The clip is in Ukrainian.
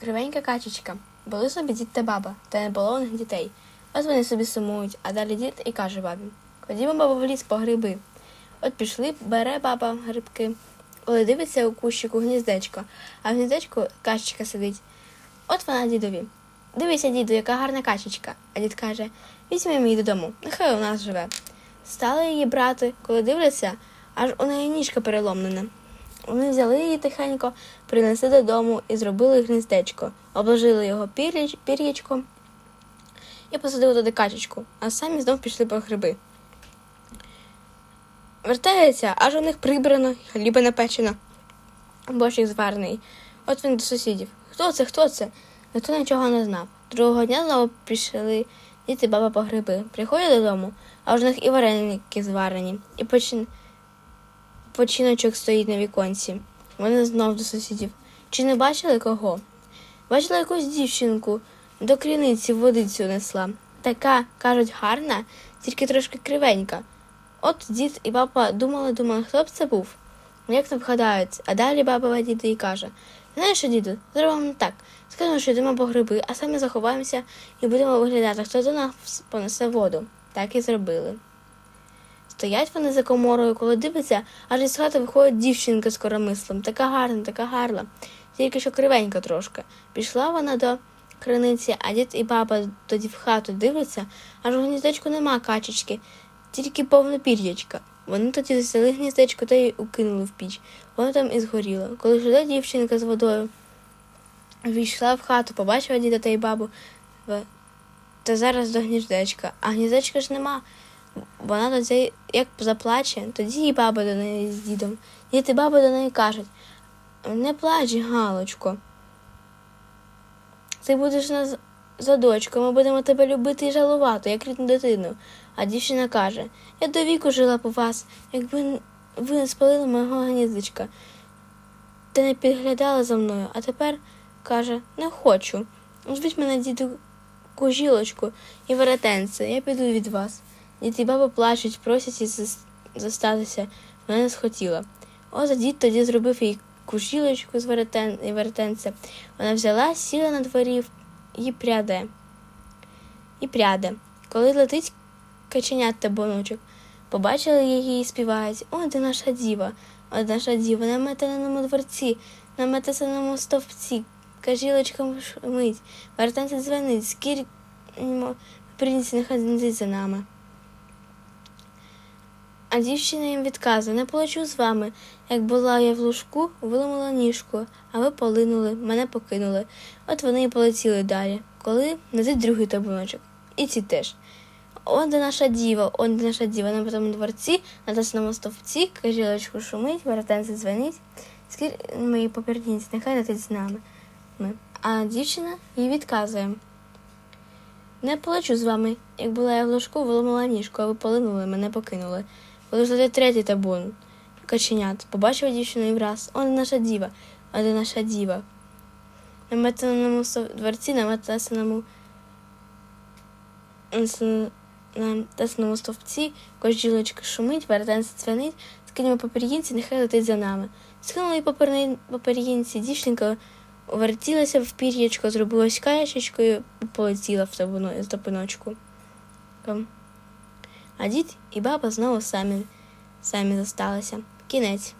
Кривенька качечка. Були собі дід та баба, та не було у них дітей. Ось вони собі сумують, а далі дід і каже бабі: Ходімо, баба, в ліс по гриби. От пішли, бере баба грибки. Коли дивиться у кущику гніздечко, а в гніздечку качечка сидить. От вона дідові. Дивися, діду, яка гарна качечка. А дід каже: візьмемо її додому, нехай у нас живе. Стали її брати, коли дивляться, аж у неї ніжка переломлена. Вони взяли її тихенько, принесли додому і зробили гніздечко, обложили його пір'яч- пір'ячком і посадили туди качечку, а самі знов пішли по гриби. Вертається, аж у них прибрано, хліба напечено, борщик зварений. От він до сусідів. Хто це? Хто це? Ніхто нічого не знав. Другого дня знову пішли діти баба по гриби. Приходять додому, а у них і вареники зварені, і почин... починочок стоїть на віконці. Вони знов до сусідів. Чи не бачили кого? Бачила якусь дівчинку, до криниці водицю несла. Така, кажуть, гарна, тільки трошки кривенька. От дід і баба думали, думали, хто б це був. Як не вгадають, а далі баба діду і каже: Знаєш що, діду, зробимо так. Скажемо, що йдемо по гриби, а самі заховаємося і будемо виглядати, хто до нас понесе воду. Так і зробили. Стоять вони за коморою, коли дивляться, аж із хати виходить дівчинка з коромислом. Така гарна, така гарна, тільки що кривенька трошки. Пішла вона до криниці, а дід і баба тоді в хату дивляться, аж у гніздечку нема качечки, тільки повне пір'ячка. Вони тоді взяли гніздечко та й укинули в піч. Воно там і згоріло. Коли ж йде дівчинка з водою, війшла в хату, побачила діда та й бабу. Та зараз до гніздечка, а гніздечка ж нема. Вона тоді як заплаче, тоді і баба до неї з дідом. Дід і баба до неї кажуть: не плач, Галочко. Ти будеш нас за дочку, ми будемо тебе любити і жалувати, як рідну дитину. А дівчина каже: Я до віку жила по вас, якби ви не спалили мого гніздечка. Та не підглядала за мною, а тепер каже, не хочу. Звіть мене діду кожілочку і веретенце, я піду від вас. Дід і баба плачуть, просять її зостатися. Вона не схотіла. От дід тоді зробив їй кушілочку з веретен... і веретенце. Вона взяла, сіла на дворі і пряде. І пряде. Коли летить каченят та боночок, побачили її і співають. О, де наша діва, о, наша діва, на метеному дворці, на метесаному стовпці, кажілочка шумить, вертанці дзвенить, скір приніс нехай за нами. А дівчина їм відказує, не полечу з вами. Як була я в лужку, виламала ніжку, а ви полинули, мене покинули. От вони і полетіли далі, коли летить другий табуночок. І ці теж. Он де наша діва, он де наша діва на тому дворці, на тесному стовпці, кажілочку шумить, веретенце дзвенить, скір мої попередниці, нехай летить з нами. Ми. А дівчина їй відказує. Не полечу з вами. Як була я в ложку, виламала ніжку, а ви полинули, мене покинули. Коли третій табун каченят, побачила дівчину і враз. Он наша діва, а наша діва. На метаному дворці, на метасаному на тесному стовпці, кожілочка шумить, веретенце цвянить, скинемо папір'їнці, нехай летить за нами. Скинули папір'їнці, дівчинка вертілася в пір'ячко, зробилась каєчечкою і полетіла в табуно- з топиночку. Там. А дід і баба знову самі, самі зосталися. Кінець.